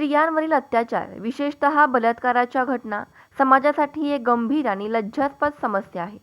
स्त्रियांवरील अत्याचार विशेषतः बलात्काराच्या घटना समाजासाठी एक गंभीर आणि लज्जास्पद समस्या आहे.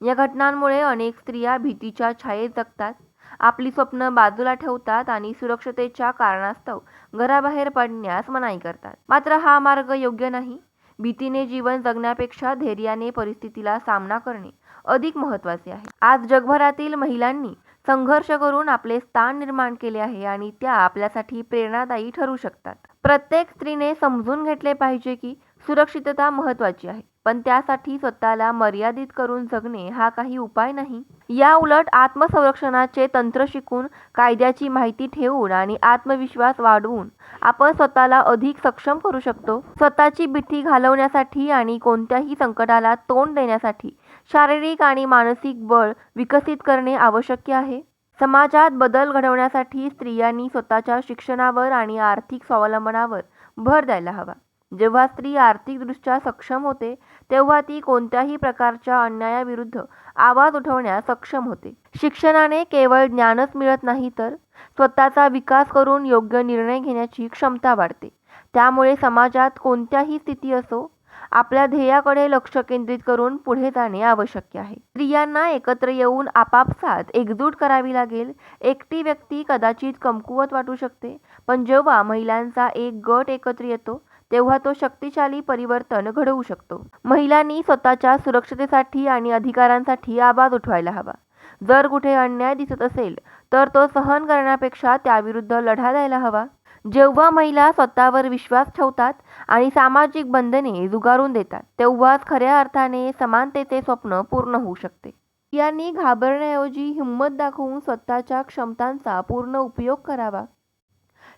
या घटनांमुळे अनेक स्त्रिया भीतीच्या छायेत जगतात आपली स्वप्न बाजूला ठेवतात आणि सुरक्षतेच्या कारणास्तव घराबाहेर पडण्यास मनाई करतात. मात्र हा मार्ग योग्य नाही. भीतीने जीवन जगण्यापेक्षा धैर्याने परिस्थितीला सामना करणे अधिक महत्त्वाचे आहे. आज जगभरातील महिलांनी संघर्ष करून आपले स्थान निर्माण केले आहे आणि त्या आपल्यासाठी प्रेरणादायी ठरू शकतात. प्रत्येक स्त्रीने समजून घेतले पाहिजे की सुरक्षितता महत्त्वाची आहे. पण त्यासाठी स्वतःला मर्यादित करून जगणे हा काही उपाय नाही. या उलट आत्मसंरक्षणाचे तंत्र शिकून कायद्याची माहिती ठेवून आणि आत्मविश्वास वाढवून आपण स्वतःला अधिक सक्षम करू शकतो. स्वतःची भीती घालवण्यासाठी आणि कोणत्याही संकटाला तोंड देण्यासाठी शारीरिक आणि मानसिक बळ विकसित करणे आवश्यक आहे. समाजात बदल घडवण्यासाठी स्त्रियांनी स्वतःच्या शिक्षणावर आणि आर्थिक स्वावलंबनावर भर द्यायला हवा. जेव्हा स्त्री आर्थिकदृष्ट्या सक्षम होते तेव्हा ती कोणत्याही प्रकारच्या अन्यायाविरुद्ध आवाज उठवण्यास सक्षम होते. शिक्षणाने केवळ ज्ञानच मिळत नाही तर स्वतःचा विकास करून योग्य निर्णय घेण्याची क्षमता वाढते. त्यामुळे समाजात कोणत्याही स्थिती असो आपल्या ध्येयाकडे लक्ष केंद्रित करून पुढे जाणे आवश्यक आहे. स्त्रियांना एकत्र येऊन आपापसात एकजूट करावी लागेल. एकटी व्यक्ती कदाचित कमकुवत वाटू शकते पण जेव्हा महिलांचा एक गट एकत्र येतो तेव्हा तो शक्तिशाली परिवर्तन घडवू शकतो. महिलांनी स्वतःच्या सुरक्षतेसाठी आणि अधिकारांसाठी आवाज उठवायला हवा. जर कुठे अन्याय दिसत असेल तर तो सहन करण्यापेक्षा त्याविरुद्ध लढा द्यायला हवा. जेव्हा महिला स्वतःवर विश्वास ठेवतात आणि सामाजिक बंधने जुगारून देतात तेव्हाच खऱ्या अर्थाने समानतेचे स्वप्न पूर्ण होऊ शकते. यांनी घाबरण्याऐवजी हिंमत दाखवून स्वतःच्या क्षमतांचा पूर्ण उपयोग करावा.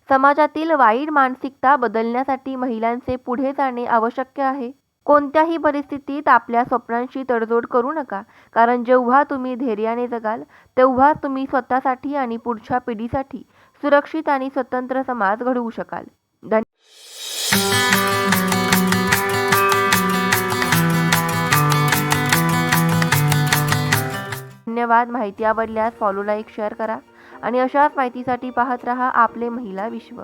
समाजातील वाईट मानसिकता बदलण्यासाठी महिलांचे पुढे जाणे आवश्यक आहे. कोणत्याही परिस्थितीत आपल्या स्वप्नांशी तडजोड करू नका. कारण जेव्हा तुम्ही धैर्याने जगाल तेव्हा तुम्ही स्वतःसाठी आणि पुढच्या पिढीसाठी सुरक्षित आणि स्वतंत्र समाज घडवू शकाल. धन्य धन्यवाद. माहिती आवडल्यास फॉलो लाईक शेअर करा. आणि अशाच माहितीसाठी पाहत रहा आपले महिला विश्व.